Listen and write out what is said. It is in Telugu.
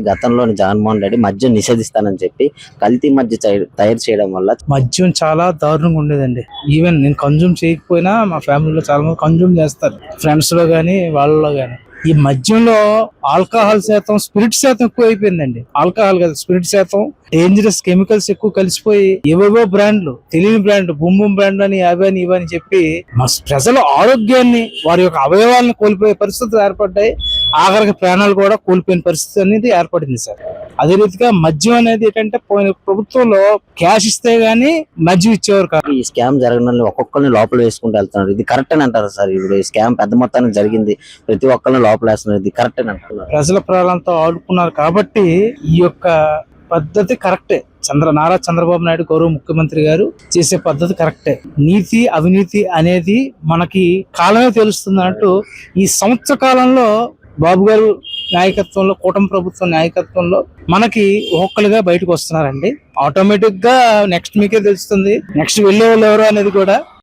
గతంలోని జగన్మోహన్ రెడ్డి మద్యం నిషేధిస్తానని చెప్పి కల్తీ మద్య తయారు చేయడం వల్ల మద్యం చాలా దారుణంగా ఉండేదండి. ఈవెన్ నేను కన్జ్యూమ్ చేయకపోయినా మా ఫ్యామిలీలో చాలా మంది కన్జ్యూమ్ చేస్తారు. ఫ్రెండ్స్లో గానీ వాళ్ళలో గానీ. ఈ మద్యంలో ఆల్కహాల్ శాతం స్పిరిట్ శాతం ఎక్కువ అయిపోయిందండి. ఆల్కహాల్ కదా స్పిరిట్ శాతం. డేంజరస్ కెమికల్స్ ఎక్కువ కలిసిపోయి ఏవేవో బ్రాండ్లు తెలియని బ్రాండ్ బుమ్ బ్రాండ్ అని అవని ఇవని చెప్పి మా ప్రజల ఆరోగ్యాన్ని వారి యొక్క అవయవాలను కోల్పోయే పరిస్థితులు ఏర్పడ్డాయి. ఆఖరికి ప్రాణాలు కూడా కోల్పోయిన పరిస్థితి అనేది ఏర్పడింది సార్. అదే రీతిగా మద్యం అనేది ఏంటంటే పోయిన ప్రభుత్వంలో క్యాష్ ఇస్తే గానీ మద్యం ఇచ్చేవారు కాదు. ఈ స్కామ్ జరగడం ఒక్కొక్కరిని లోపల వేసుకుంటూ వెళ్తున్నారు. ఇది కరెక్ట్ అని అంటారు సార్? ఇప్పుడు ఈ స్కామ్ పెద్ద మొత్తానికి జరిగింది. ప్రతి ఒక్కరిని లోపల వేస్తున్నారు. ఇది కరెక్ట్ అని అంటున్నారు. ప్రజల ప్రాణాలతో ఆడుకున్నారు కాబట్టి ఈ యొక్క పద్ధతి కరెక్టే. చంద్ర నారా చంద్రబాబు నాయుడు గౌరవ ముఖ్యమంత్రి గారు చేసే పద్ధతి కరెక్టే. నీతి అవినీతి అనేది మనకి కాలమే తెలుస్తుంది అన్నట్టు ఈ సంవత్సర కాలంలో బాబు గారు నాయకత్వంలో కూటమి ప్రభుత్వం నాయకత్వంలో మనకి ఒక్కలుగా బయటకు వస్తున్నారండి. ఆటోమేటిక్గా నెక్స్ట్ మీకే తెలుస్తుంది. నెక్స్ట్ వెళ్ళే వాళ్ళు ఎవరు అనేది కూడా